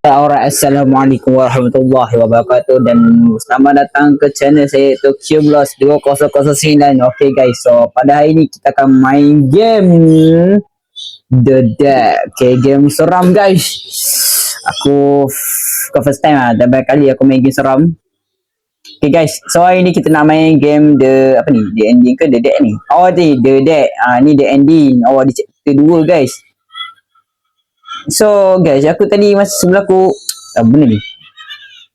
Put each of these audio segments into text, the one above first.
Alright, Assalamualaikum warahmatullahi wabarakatuh. Dan selamat datang ke channel saya iaitu Qblos 2009 Okay guys, so pada hari ni kita akan main game The Dead. Okay, game seram guys. Aku ke first time lah, dah banyak kali aku main game seram. Okay guys, so hari ni kita nak main game The, apa ni, The Ending ke The Dead ni? Oh ni, The Dead, ah ni The Ending. Oh di chapter 2 guys So guys, aku tadi masa sebelum aku apa benda ni?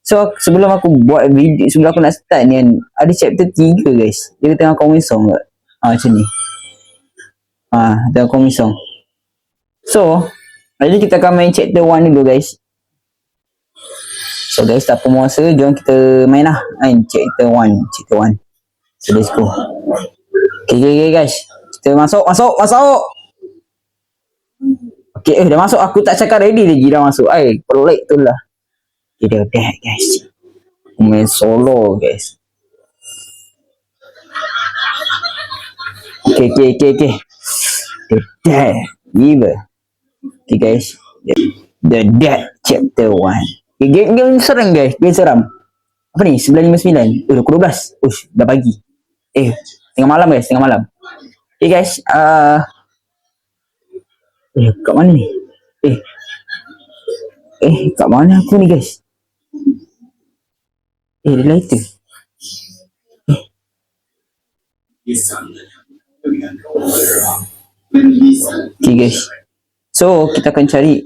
So sebelum aku buat video, sebelum aku nak start ni kan, ada chapter 3 guys. Dia tengah komen song ke? Ah macam ni. Ah, tengah komen song. So, ni kita akan main chapter 1 dulu guys. So guys, tak apa masa, jom kita main lah. Main chapter 1, chapter 1. So let's go. Okay, okay, okay guys. Kita masuk, masuk, masuk. Okay, eh dah masuk. Aku tak cakap ready lagi dah masuk. Ay, pelik tu lah. Okay, dah dah guys. Main solo guys. Okay, okay, okay, okay. The Dead River. Okay guys. The, Dead Chapter 1. Okay, game, game seram guys. Game seram. Apa ni? 959. Oh, pukul 12. Ush, dah pagi. Eh, tengah malam guys. Tengah malam. Okay guys. Uh, Eh, kat mana ni? Eh. Eh, kat mana aku ni guys? Eh, dia lighter. Eh. Okay guys. So, kita akan cari.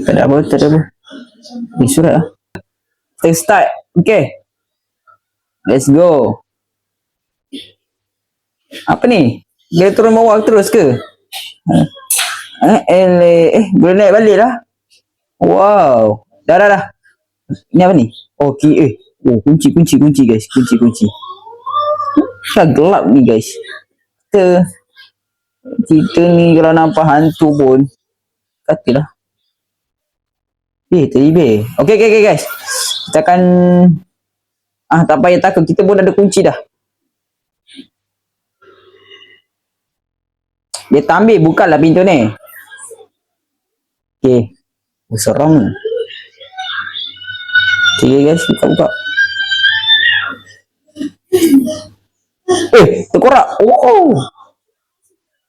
Tak ada apa, tak ada apa. Ni surat lah. Kita start. Okay. Let's go. Apa ni? Dia turun bawah terus ke? Eh, eh, eh, boleh naik balik lah. Wow. Dah, dah, dah. Ni apa ni? Oh, ki, eh. Oh, kunci, kunci, kunci guys. Kunci, kunci. Dah gelap ni guys. Kita, kita ni kalau nampak hantu pun, katalah. Eh, teribir. Okay, okay, okay guys. Kita akan, ah tak payah takut. Kita pun ada kunci dah. Dia ambil, bukalah pintu ni. Oh, seram ni. Okay guys, buka buka. Eh, terkorak. Oh.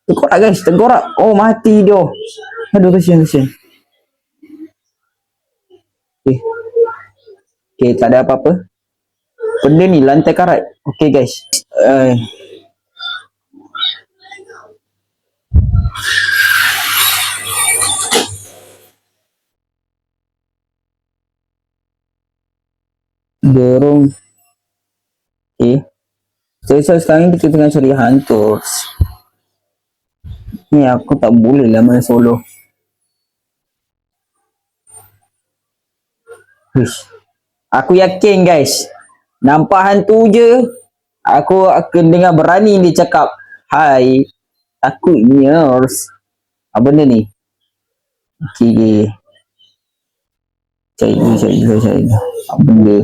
Terkorak guys, terkorak. Oh, mati dia. Aduh, kesian, kesian. Okay. Okay, tak ada apa-apa. Benda ni lantai karat. Okay guys. Uh, dorong. Okay so, so sekarang ni kita tengah cari hantu. Ni aku tak boleh lah main solo. Hush. aku yakin guys. Nampak hantu je aku akan dengar berani dia cakap hai takutnya apa benda ni okay, okay. cari dulu cari dulu cari dulu apa benda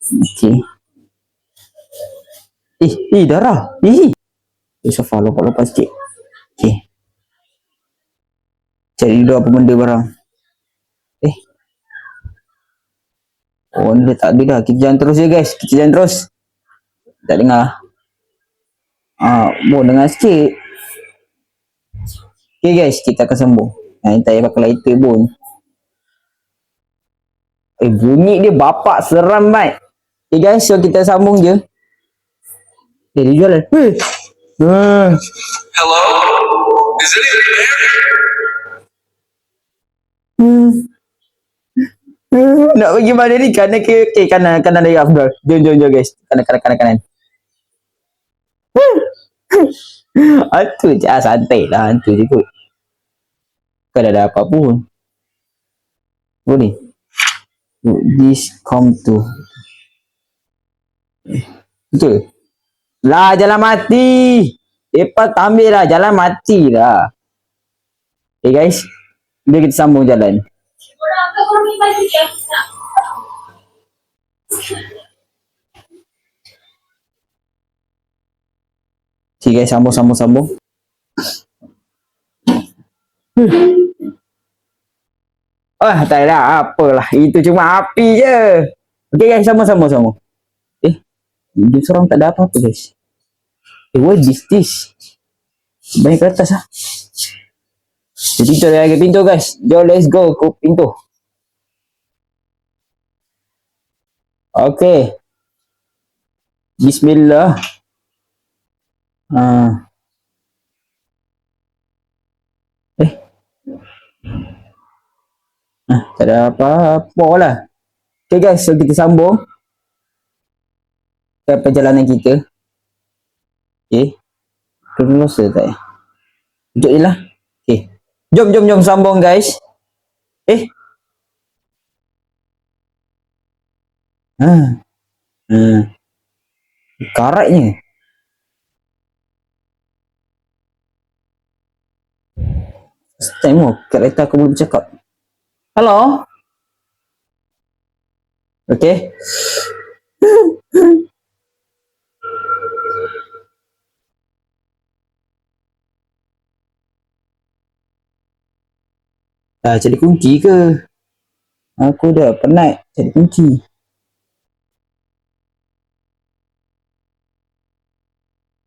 Okey. Eh, eh darah. Eh. Eh, Safa lompat-lompat sikit. Okey. Cari dulu apa benda barang. Eh. Oh, ni tak ada dah. Kita jalan terus je guys. Kita jalan terus. Tak dengar. Ah, mau dengar sikit. Okay guys, kita akan sembuh. Nah, tak payah pakai lighter pun. Eh, bunyi dia bapak seram baik. Okay guys, so kita sambung je. Eh, dia jualan. Hmm. Hello? Is anybody there? Hmm. Nak pergi mana ni? Kanan ke? Okay, kanan. Kanan dari Afdal. Jom, jom, jom guys. Kanan, kanan, kanan, kanan. Hantu je. Ah, santai lah. Hantu je kot. Kan ada apa pun. Apa ni? This come to Betul? Lah jalan mati. Tak ambil lah. Jalan mati lah. Okay guys. Bila kita sambung jalan. Okay guys. Sambung, sambung, sambung. Ah, tak ada apalah. Itu cuma api je. Okey guys, sama-sama sama. Eh, dia seorang tak ada apa-apa guys. Eh, what is this? Banyak ke atas lah. Jadi kita lagi pintu guys. Jom let's go ke pintu. Okey. Bismillah. Ah. Eh. Ah, tak ada apa-apa lah. Okay guys, so kita sambung ke perjalanan kita. Okay. Kena losa tak ya? Tunjuk je lah. Okay. Jom, jom, jom sambung guys. Eh. Ha. Hmm. Karatnya. Time oh, kereta aku boleh bercakap. Hello? Okay. Dah cari kunci ke? Aku dah penat cari kunci.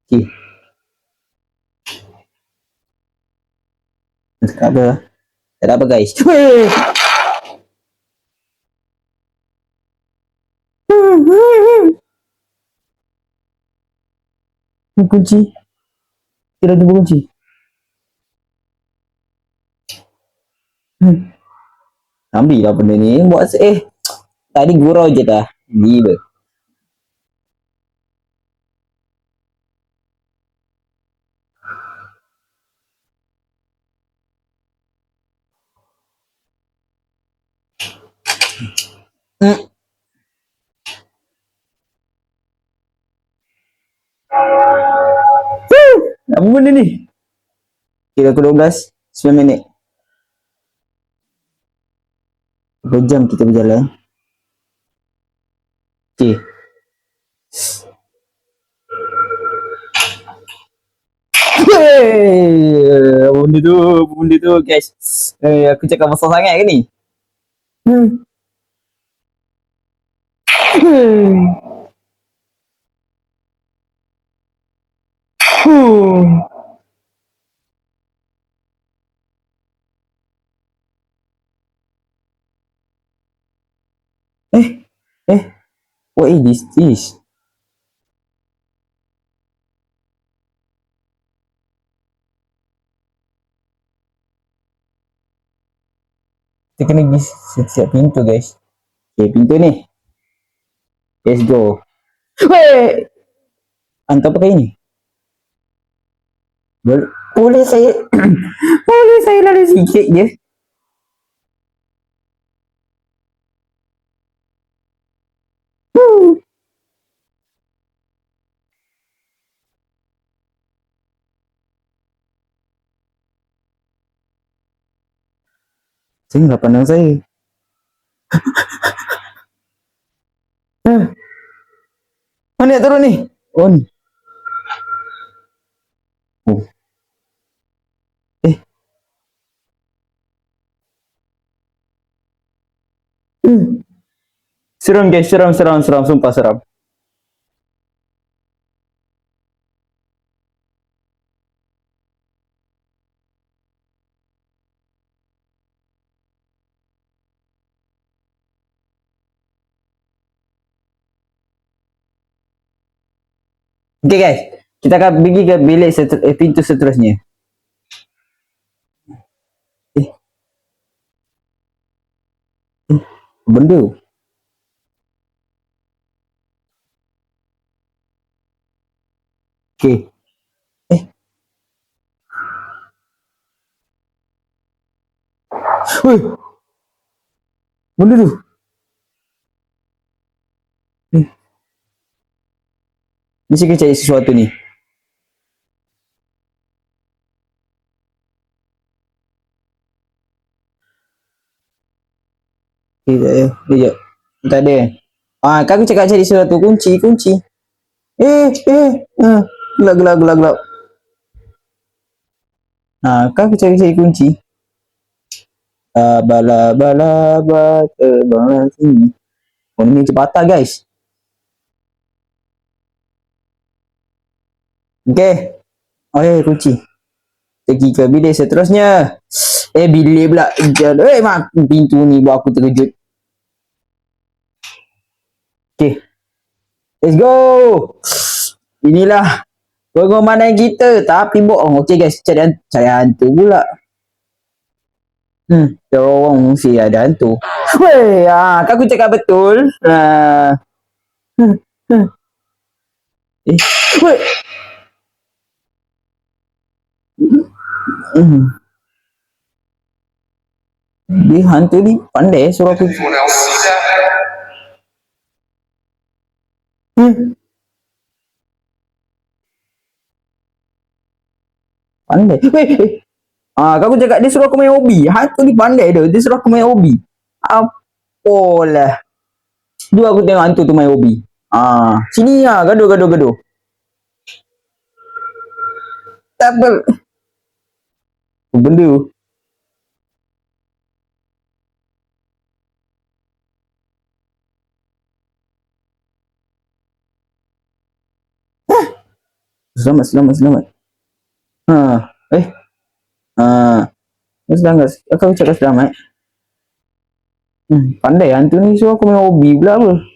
Okay. Tak apa. Tak ada apa guys. Weh! Ni kunci. Kita jumpa kunci. Hmm. Ambil lah benda ni. Buat se- eh. Tadi gurau je dah. Gila. Hmm. Apa benda ni? Kira aku 12 9 minit Berapa jam kita berjalan? Okay Hey, apa benda tu? Apa benda tu guys? Eh, aku cakap besar sangat ke ni? Hmm. Eh, eh, what is this? This? Kita kena pergi setiap pintu guys. Okay, pintu ni. Let's go. Wait! Hantar pakai ini. Boleh, boleh saya boleh saya lari sikit je. Hmm. Saya nggak pandang saya. Eh. Mana nak turun ni? Oh ni. Oh. Eh. Hmm. Seram guys, seram, seram, seram, sumpah seram. Okay guys, kita akan pergi ke bilik seter- eh, pintu seterusnya. Eh. Eh, benda. Okay. Eh. Weh. Benda tu. Eh. Mesti kena cari sesuatu ni. Sekejap. Tak ada. Ah, kan aku cakap cari sesuatu. Kunci, kunci. Eh, eh. Ah, gelap, gelap, gelap, gelap. Ah, kan aku cari cari kunci. Laba laba laba terbang sini. Oh ni macam patah guys. Okay. Oh kunci. Pergi ke bilik seterusnya. Eh bilik pula. Eh mak pintu ni buat aku terkejut. Okay. Let's go. Inilah pengorbanan kita tapi bohong. Okay guys, cari, cari hantu pula. Hmm, terowong mesti ada hantu. Weh, ah, kan aku cakap betul. Ah. Hmm, hmm. Eh, weh. Hmm. Dia hantu ni pandai suruh aku. Hmm. Pandai. Weh, eh. Ah, kau cakap dia suruh aku main hobi. Hantu ni pandai dia. Dia suruh aku main hobi. Apalah. Dua aku tengok hantu tu main hobi. Ah, sini lah. Gaduh, gaduh, gaduh. Tak apa. Apa Benda tu. Selamat, selamat, selamat. Ha, eh. Ha. Selamat. Aku cakap selamat. Hmm, pandai hantu ni so aku main hobi pula apa.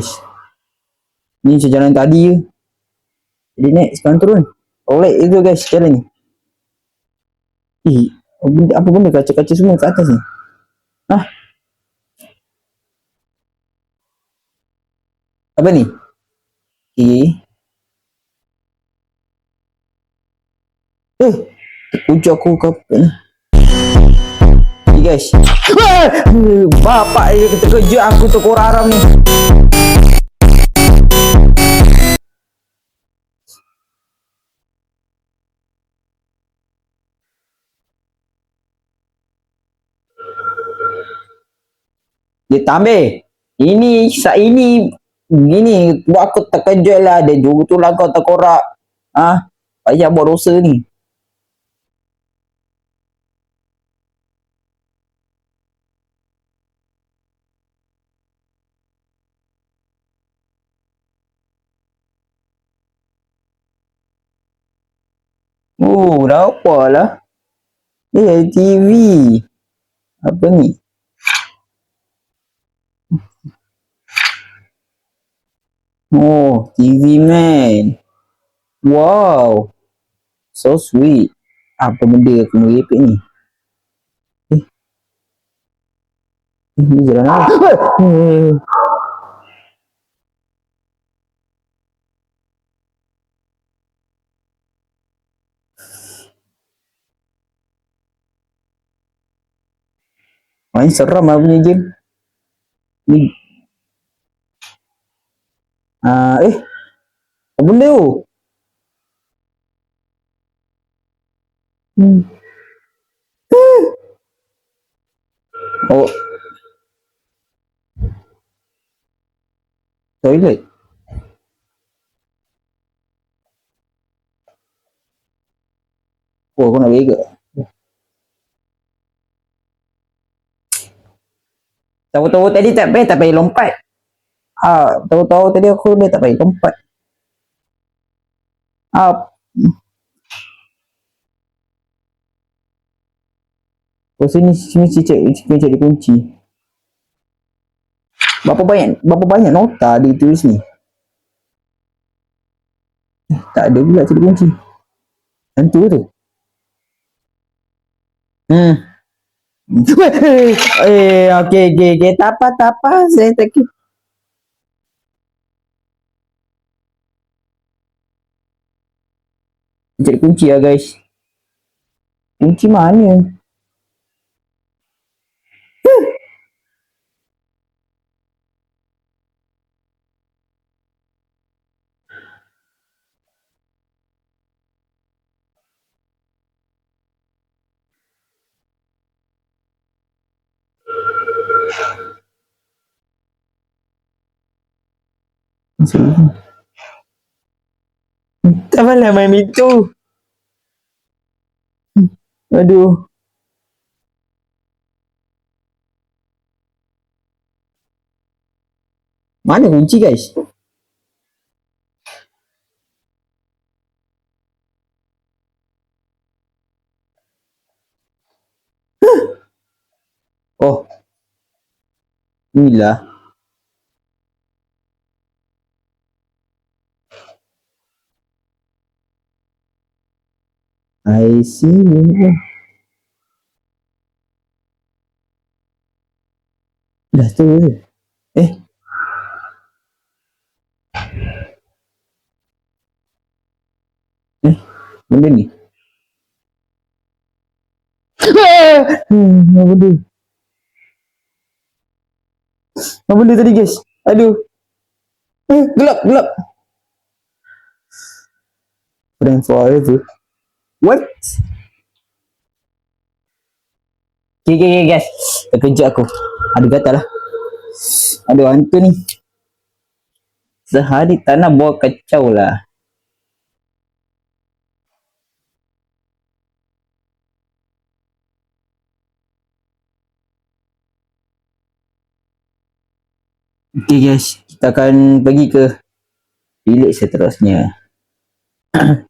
Guys. Ni macam jalan tadi je. Jadi naik, sekarang turun. Alright, itu guys, jalan ni. Eh, benda, apa benda kaca-kaca semua kat atas ni? Hah? Apa ni? Okay. Eh, terpujuk aku ke apa ni? Okay guys. Ah! Bapak dia terkejut aku tu korang haram ni. Dia tak ambil. Ini, sa ini, ini buat aku terkejut lah. Dia juga tu lah kau terkorak. Ah, payah buat dosa ni. Dah apa lah? Eh, TV. Apa ni? Oh, TV man. Wow. So sweet. Apa benda aku merepek ni? Eh. Eh, ni jalan apa? Eh. Main seram lah punya game. Ni. Ah, eh. Apa benda tu? Hmm. Oh. Toilet. Oh, aku nak bega. Tahu-tahu tadi tak payah, tak payah lompat. Ah, tahu-tahu tadi aku dah tak payah lompat. Ah. Oh, sini, sini cicak, cicak cari kunci. Berapa banyak, berapa banyak nota dia tulis ni? Eh, tak ada pula cari kunci. Hantu tu. Hmm. eh, okey, okey, okey. Tak apa, tak apa. Saya tak kira. Cari kunci lah, guys. Kunci mana? Tak apalah main itu. Aduh. Mana kunci guys? Oh. Inilah. I see. Dah tu. Eh. Eh, benda ni. Hmm, apa benda? Apa benda tadi guys? Aduh. Eh, gelap, gelap. Friend forever. What? Okay, okay, okay guys. Terkejut aku. Ada gatal lah. Aduh, hantu ni. Sehari tanah bawa kacau lah. Okay guys, kita akan pergi ke bilik seterusnya.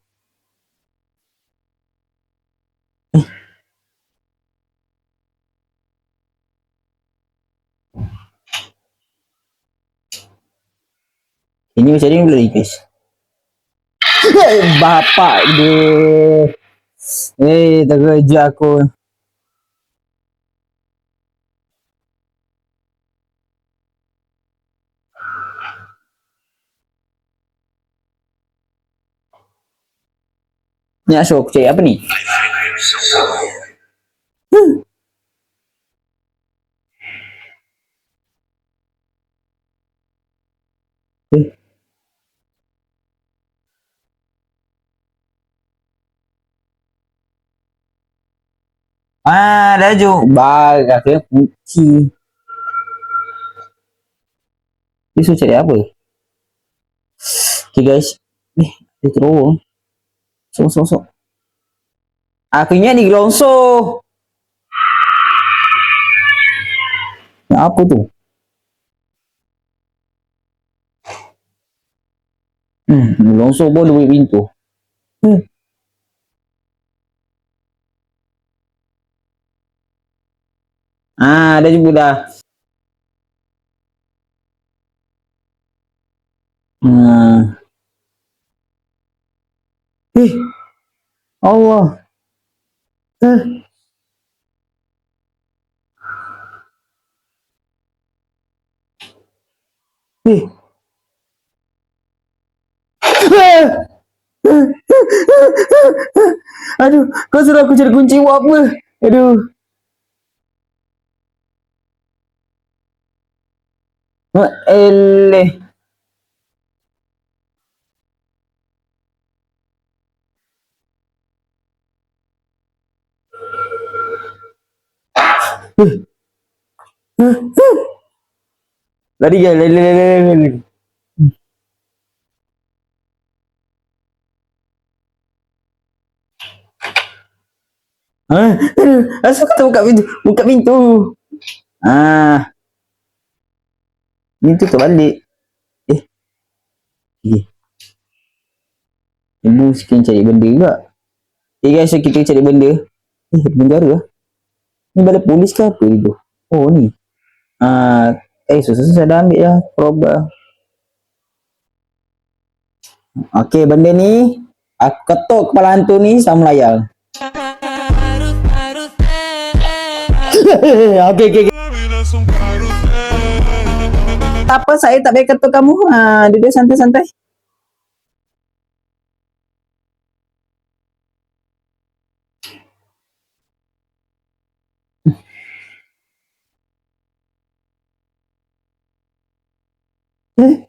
Ini macam ni ni guys. Bapak dia. Eh, terkejut aku. Ni aku cari apa ni? Eh. Ah, dah jom. Bagai ke kunci. Dia suruh cari apa? Okay guys. Eh, dia terowong. Sok, sok, sok. Aku ingat ni gelongso. Yang apa tu? Hmm, gelongso pun dia buat pintu. Hmm. Ah, dah jumpa dah. Hmm. Eh. Allah. Eh. Eh. Aduh, kau suruh aku cari kunci buat apa? Aduh. Eleh. Lari guys, lari, lari, lari, lari. Ah, aduh, asal kata buka pintu, buka pintu. Ah. Pintu terbalik. Eh. Eh. Ibu sekian cari benda juga. Eh guys, so kita cari benda. Eh, penjara lah. Ni balai polis ke apa itu? Oh ni. Ah, eh susah saya dah ambil lah proba. Okey, benda ni aku ketuk kepala hantu ni sama layar. okey, okey, okey. Tak apa, saya tak payah ketuk kamu. Ha, duduk santai-santai. Eh?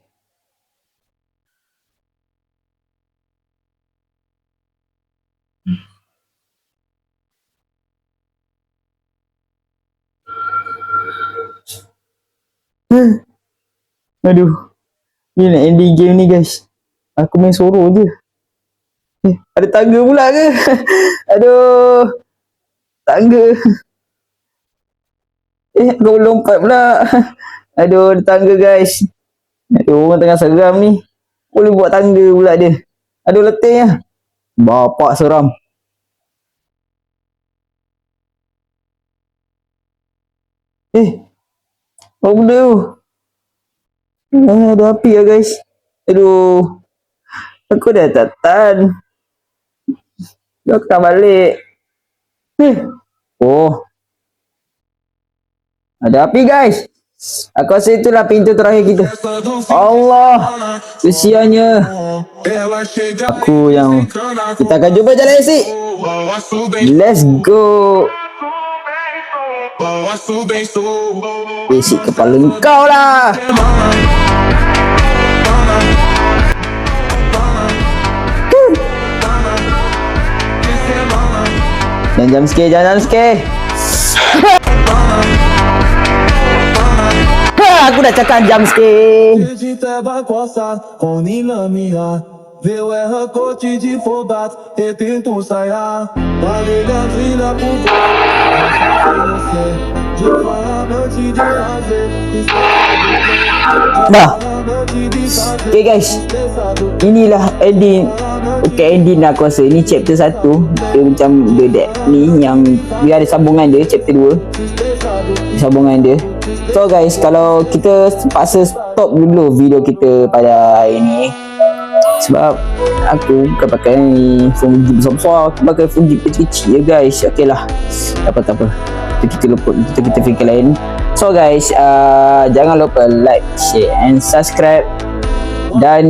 Eh. Aduh. Ni nak ending game ni guys. Aku main soro je. Eh, ada tangga pula ke? Aduh. Tangga. Eh, kau lompat pula. Aduh, ada tangga guys. Aduh, orang tengah seram ni. Boleh buat tangga pula dia. Aduh, letihnya. Bapak seram. Eh, apa benda tu? Ah, ada api lah guys. Aduh. Aku dah tak tahan. Dah akan balik. Eh. Oh. Ada api guys. Aku rasa itulah pintu terakhir kita. Allah. Kesiannya. Aku yang kita akan jumpa jalan esik. Let's go. Esik kepala kau lah. Jangan jam sikit, jangan jam sikit. Aku dah cakap jam sikit. Vê o erracote de fobato, retento ensaiar. Valeu a trilha por você. Nah. Okay guys. Inilah ending Okay ending lah aku rasa Ni chapter 1 Dia macam The dead ni Yang Dia ada sambungan dia Chapter 2 Sambungan dia. So guys Kalau kita Terpaksa stop dulu Video kita pada hari ni sebab Aku bukan pakai Phone Fuji besar-besar. Aku pakai Fuji kecil-kecil je guys. Okay lah. Tak apa. Tak apa Itu kita lupa Kita kita fikir lain. So guys uh, Jangan lupa like Share and subscribe. Dan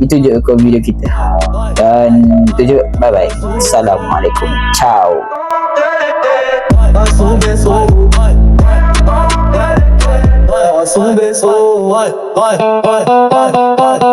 itu je kau video kita. Dan itu je. Bye bye assalamualaikum. Ciao Bass, boom, bass, oh, what, what, what, what, what.